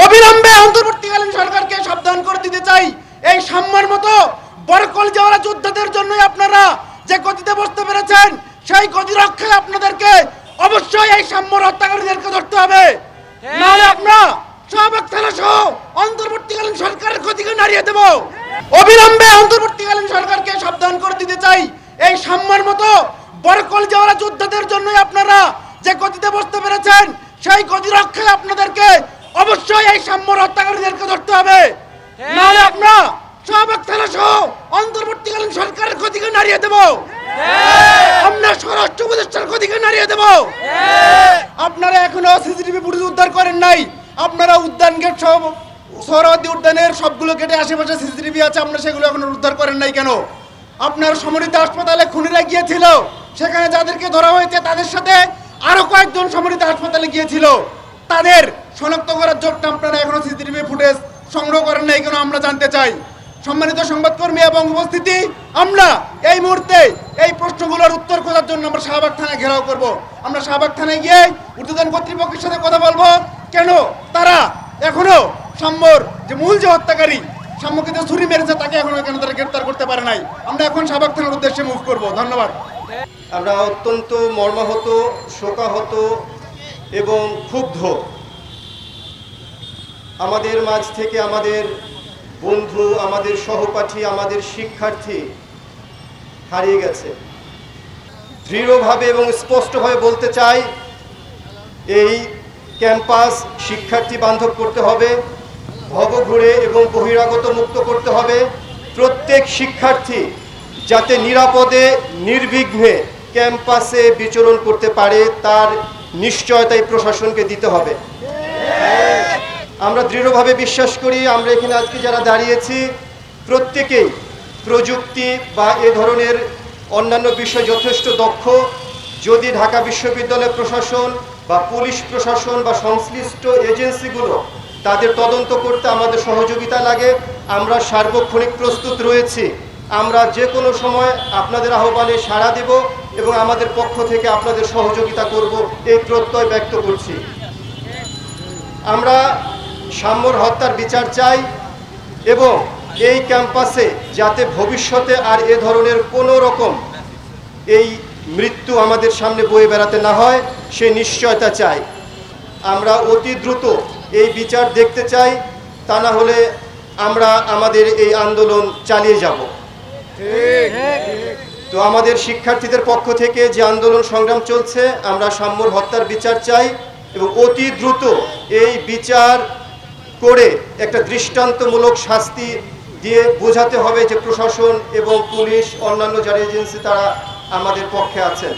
অবিলম্বে অন্তর্বর্তীকালীন সরকারকে সাবধান করে দিতে চাই। এই সাম্যর মতো বরকল যাওয়ালা যোদ্ধাদের জন্যই আপনারা যে গতিতে বসতে পেরেছেন সেই গতি রক্ষায় আপনাদেরকে অবশ্যই এই সাম্যর হত্যাকারীদেরকে ধরতে হবে। নাহলে আমরা শাহবাগ থানা সহ অন্তর্বর্তীকালীন সরকারের গতিকে নাড়িয়ে দেব। অবিলম্বে অন্তর্বর্তীকালীন সরকারকে সাবধান করে দিতে চাই। এই সাম্যর মতো বরকল যাওয়ালা যোদ্ধাদের জন্যই আপনারা যে গতিতে বসতে পেরেছেন সেই গতি রক্ষায় আপনাদেরকে অবশ্যই এই সাম্যর হত্যাকারীদেরকে ধরতে হবে। নাহলে আমরা শাহবাগ থানা সহ অন্তর্বর্তীকালীন সরকারের গতিকে নাড়িয়ে দেব। আমরা স্বরাষ্ট্র উপদেষ্টার গতিকে নাড়িয়ে দেব। আপনারা এখনও সিসিটিভি ফুটেজ উদ্ধার করেন নাই। আপনারা উদ্যান গেট সব সৌরবাদী উদ্যানের সবগুলো গেটে আশেপাশে সিসিটিভি আছে আপনারা সেগুলো এখনও উদ্ধার করেন নাই কেন? আপনার সমরিত হাসপাতালে খুনিরা গিয়েছিল। সেখানে যাদেরকে ধরা হয়েছে তাদের সাথে আরও কয়েকজন সমরিত হাসপাতালে গিয়েছিল। তাদের শনাক্ত করার জন্য আপনারা এখনও সিসিটিভি ফুটেজ সংগ্রহ করেন নাই কেন আমরা জানতে চাই। সম্মানিত সংবাদকর্মী এবং উপস্থিতি, আমরা এই মুহূর্তে এই প্রশ্নগুলোর উত্তর খোঁজার জন্য আমরা শাহবাগ থানায় ঘেরাও করব। আমরা শাহবাগ থানায় গিয়ে ঊর্ধ্বতন কর্তৃপক্ষের সাথে কথা বলব। কেন? তারা এখনও সাম্যর যে মূল যে হত্যাকারী সাম্যকে যে ছুরি মেরেছে, তাকে এখনও কেন তারা গ্রেপ্তার করতে পারে নাই? আমরা এখন শাহবাগ থানার উদ্দেশ্যে মুভ করব। ধন্যবাদ। আমরা অত্যন্ত মর্মাহত, শোকাহত এবং ক্ষুব্ধ। আমাদের মাঝ থেকে আমাদের বন্ধু, আমাদের সহপাঠী, আমাদের শিক্ষার্থী হারিয়ে গেছে। দৃঢ়ভাবে এবং স্পষ্টভাবে বলতে চাই, এই ক্যাম্পাস শিক্ষার্থী বান্ধব করতে হবে, ভবঘুরে এবং বহিরাগত মুক্ত করতে হবে। প্রত্যেক শিক্ষার্থী যাতে নিরাপদে, নির্বিঘ্নে ক্যাম্পাসে বিচরণ করতে পারে, তার নিশ্চয়তাই প্রশাসনকে দিতে হবে। আমরা দৃঢ়ভাবে বিশ্বাস করি, আমরা এখানে আজকে যারা দাঁড়িয়েছি, প্রত্যেকেই প্রযুক্তি বা এ ধরনের অন্যান্য বিষয় যথেষ্ট দক্ষ। যদি ঢাকা বিশ্ববিদ্যালয় প্রশাসন বা পুলিশ প্রশাসন বা সংশ্লিষ্ট এজেন্সিগুলো তাদের তদন্ত করতে আমাদের সহযোগিতা লাগে, আমরা সার্বক্ষণিক প্রস্তুত রয়েছি। আমরা যে কোনো সময় আপনাদের আহ্বানে সাড়া দেব এবং আমাদের পক্ষ থেকে আপনাদের সহযোগিতা করব, এই প্রত্যয় ব্যক্ত করছি। আমরা সাম্যর হত্যার বিচার চাই এবং এই ক্যাম্পাসে যাতে ভবিষ্যতে আর এ ধরনের কোনো রকম এই মৃত্যু আমাদের সামনে বয়ে বেড়াতে না হয়, সে নিশ্চয়তা চাই। আমরা অতি দ্রুত এই বিচার দেখতে চাই, তা না হলে আমরা আমাদের এই আন্দোলন চালিয়ে যাব। তো আমাদের শিক্ষার্থীদের পক্ষ থেকে যে আন্দোলন সংগ্রাম চলছে, আমরা সাম্যর হত্যার বিচার চাই এবং অতি দ্রুত এই বিচার করে একটা দৃষ্টান্তমূলক শাস্তি দিয়ে বোঝাতে হবে যে প্রশাসন এবং পুলিশ, অন্যান্য যারা এজেন্সি, তারা আমাদের পক্ষে আছেন।